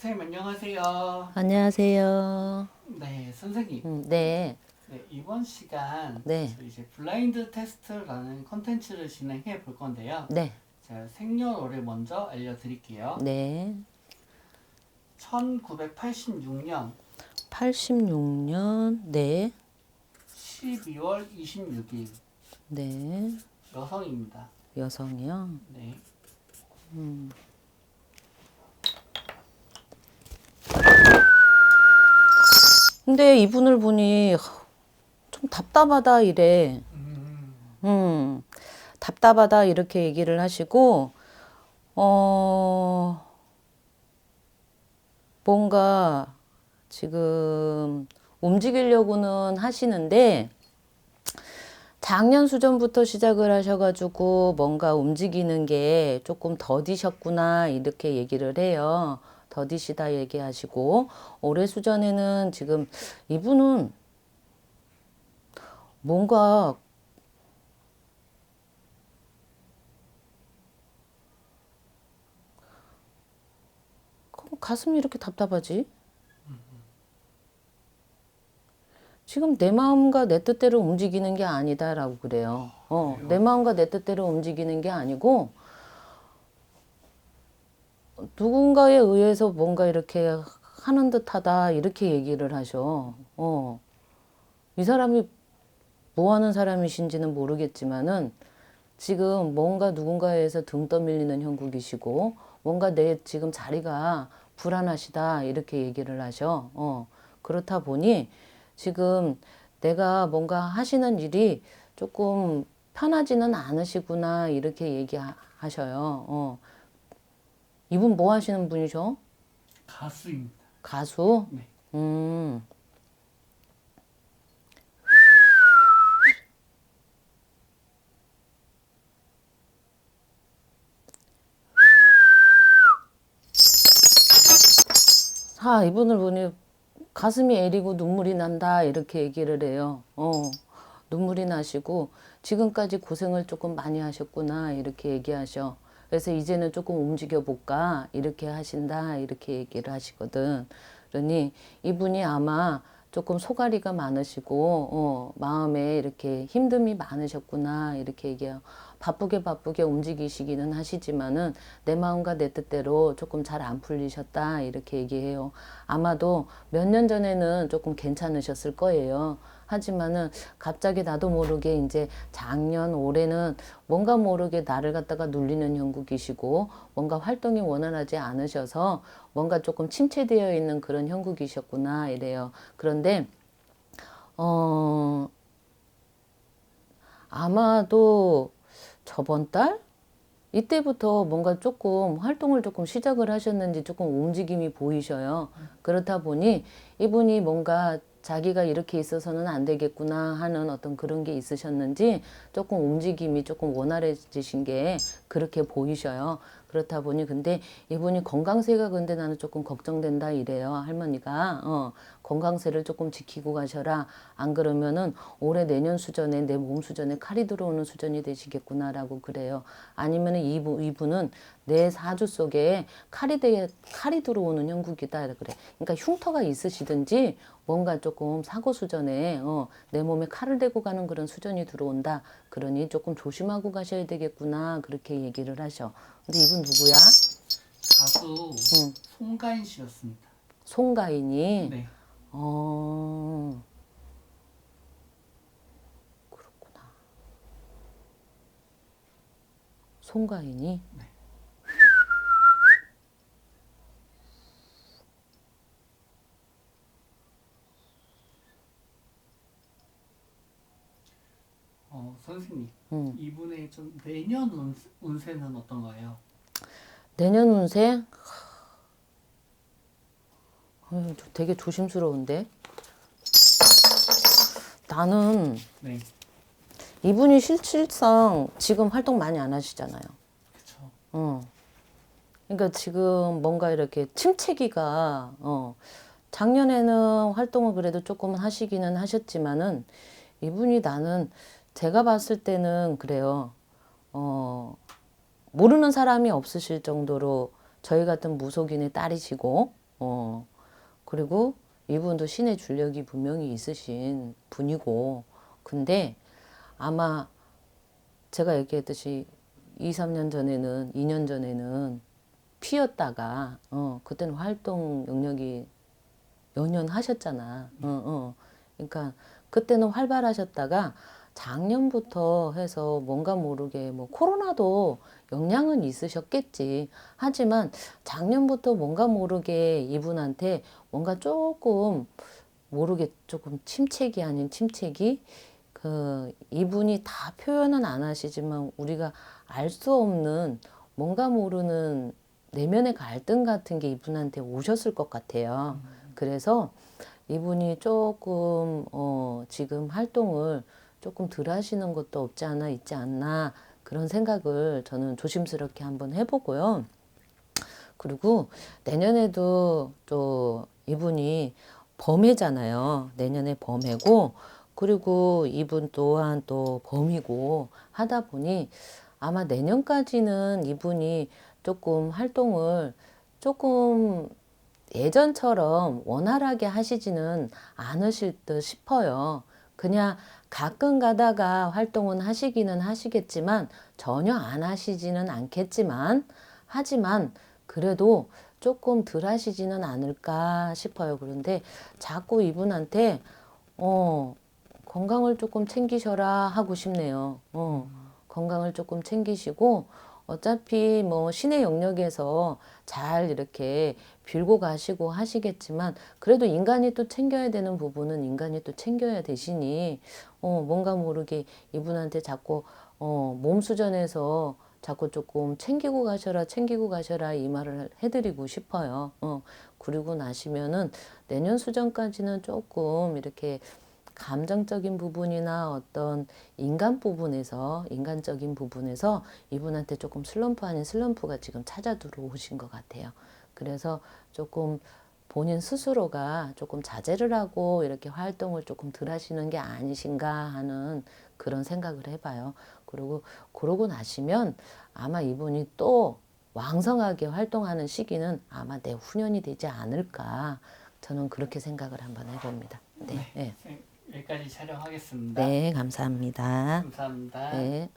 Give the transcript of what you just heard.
선생님 안녕하세요. 안녕하세요. 네, 선생님. 음, 네, 네, 이번 시간 네. 저희 이제 블라인드 테스트라는 컨텐츠를 진행해 볼 건데요. 네, 제가 생년월일 먼저 알려드릴게요. 네. 1986년 86년, 네, 12월 26일 네. 여성입니다. 여성이요. 네. 근데 이분을 보니 좀 답답하다 이래. 음, 음, 답답하다 이렇게 얘기를 하시고, 어, 뭔가 지금 움직이려고는 하시는데, 작년 수전부터 시작을 하셔가지고 뭔가 움직이는 게 조금 더디셨구나 이렇게 얘기를 해요. 더디시다 얘기하시고 올해 수전에는 지금 이분은 뭔가 가슴이 이렇게 답답하지? 지금 내 마음과 내 뜻대로 움직이는 게 아니다라고 그래요. 어, 내 마음과 내 뜻대로 움직이는 게 아니고 누군가에 의해서 뭔가 이렇게 하는 듯하다 이렇게 얘기를 하셔. 어, 이 사람이 뭐 하는 사람이신지는 모르겠지만은 지금 뭔가 누군가에 의해서 등 떠밀리는 형국이시고 뭔가 내 지금 자리가 불안하시다 이렇게 얘기를 하셔. 어, 그렇다 보니 지금 내가 뭔가 하시는 일이 조금 편하지는 않으시구나 이렇게 얘기하셔요. 어. 이분 뭐 하시는 분이죠? 가수입니다. 가수? 네. 음. 아, 이분을 보니 가슴이 애리고 눈물이 난다 이렇게 얘기를 해요. 어, 눈물이 나시고 지금까지 고생을 조금 많이 하셨구나 이렇게 얘기하셔. 그래서 이제는 조금 움직여 볼까 이렇게 하신다 이렇게 얘기를 하시거든. 그러니 이분이 아마 조금 소가리가 많으시고 어, 마음에 이렇게 힘듦이 많으셨구나 이렇게 얘기해요. 바쁘게 바쁘게 움직이시기는 하시지만은 내 마음과 내 뜻대로 조금 잘 안 풀리셨다 이렇게 얘기해요. 아마도 몇 년 전에는 조금 괜찮으셨을 거예요. 하지만은 갑자기 나도 모르게 이제 작년 올해는 뭔가 모르게 나를 갖다가 눌리는 형국이시고 뭔가 활동이 원활하지 않으셔서 뭔가 조금 침체되어 있는 그런 형국이셨구나 이래요. 그런데 어 아마도 저번 달 이때부터 뭔가 조금 활동을 조금 시작을 하셨는지 조금 움직임이 보이셔요. 그렇다 보니 이분이 뭔가 자기가 이렇게 있어서는 안 되겠구나 하는 어떤 그런 게 있으셨는지 조금 움직임이 조금 원활해지신 게 그렇게 보이셔요. 그렇다 보니 근데 이분이 건강세가 근데 나는 조금 걱정된다 이래요. 할머니가 어, 건강세를 조금 지키고 가셔라. 안 그러면은 올해 내년 수전에 내 몸 수전에 칼이 들어오는 수전이 되시겠구나라고 그래요. 아니면은 이분 이분은 내 사주 속에 칼이 되 칼이 들어오는 형국이다 그래. 그러니까 흉터가 있으시든지 뭔가 조금 사고 수전에 어, 내 몸에 칼을 대고 가는 그런 수전이 들어온다. 그러니 조금 조심하고 가셔야 되겠구나 그렇게 얘기를 하셔. 근데 이분 누구야? 가수 음. 송가인 씨였습니다. 송가인이. 네. 어. 그렇구나. 송가인이. 네. 어, 선생님. 음. 이분의 좀 내년 운, 운세는 어떤가요? 내년 운세? 저 되게 조심스러운데. 나는 네. 이분이 실질상 지금 활동 많이 안 하시잖아요. 그쵸. 어. 그러니까 지금 뭔가 이렇게 침체기가 어. 작년에는 활동을 그래도 조금 하시기는 하셨지만은 이분이 나는 제가 봤을 때는 그래요. 어. 모르는 사람이 없으실 정도로 저희 같은 무속인의 딸이시고 어. 그리고 이분도 신의 줄력이 분명히 있으신 분이고, 근데 아마 제가 얘기했듯이 2, 3년 전에는, 2년 전에는 피었다가, 어, 그때는 활동 영역이 연연 하셨잖아. 어, 어. 그러니까 그때는 활발하셨다가 작년부터 해서 뭔가 모르게 뭐 코로나도 영향은 있으셨겠지. 하지만 작년부터 뭔가 모르게 이분한테 뭔가 조금 모르게 조금 침체기 아닌 침체기 그 이분이 다 표현은 안 하시지만 우리가 알 수 없는 뭔가 모르는 내면의 갈등 같은 게 이분한테 오셨을 것 같아요. 그래서 이분이 조금 어 지금 활동을 조금 덜 하시는 것도 없지 않아 있지 않나 그런 생각을 저는 조심스럽게 한번 해보고요. 그리고 내년에도 또 이분이 범해잖아요. 내년에 범해고 그리고 이분 또한 또 범이고 하다 보니 아마 내년까지는 이분이 조금 활동을 조금 예전처럼 원활하게 하시지는 않으실 듯 싶어요. 그냥 가끔 가다가 활동은 하시기는 하시겠지만 전혀 안 하시지는 않겠지만 하지만 그래도 조금 덜 하시지는 않을까 싶어요. 그런데 자꾸 이분한테 어 건강을 조금 챙기셔라 하고 싶네요. 어 건강을 조금 챙기시고 어차피 뭐 신의 영역에서 잘 이렇게 빌고 가시고 하시겠지만 그래도 인간이 또 챙겨야 되는 부분은 인간이 또 챙겨야 되시니 어 뭔가 모르게 이분한테 자꾸 어 몸 수전에서 자꾸 조금 챙기고 가셔라 챙기고 가셔라 이 말을 해드리고 싶어요. 어 그리고 나시면은 내년 수전까지는 조금 이렇게 감정적인 부분이나 어떤 인간 부분에서 인간적인 부분에서 이분한테 조금 슬럼프 아닌 슬럼프가 지금 찾아 들어오신 것 같아요. 그래서 조금 본인 스스로가 조금 자제를 하고 이렇게 활동을 조금 덜 하시는 게 아니신가 하는 그런 생각을 해봐요. 그리고 그러고 나시면 아마 이분이 또 왕성하게 활동하는 시기는 아마 내 후년이 되지 않을까 저는 그렇게 생각을 한번 해봅니다. 네, 네, 여기까지 촬영하겠습니다. 네 감사합니다. 감사합니다. 네.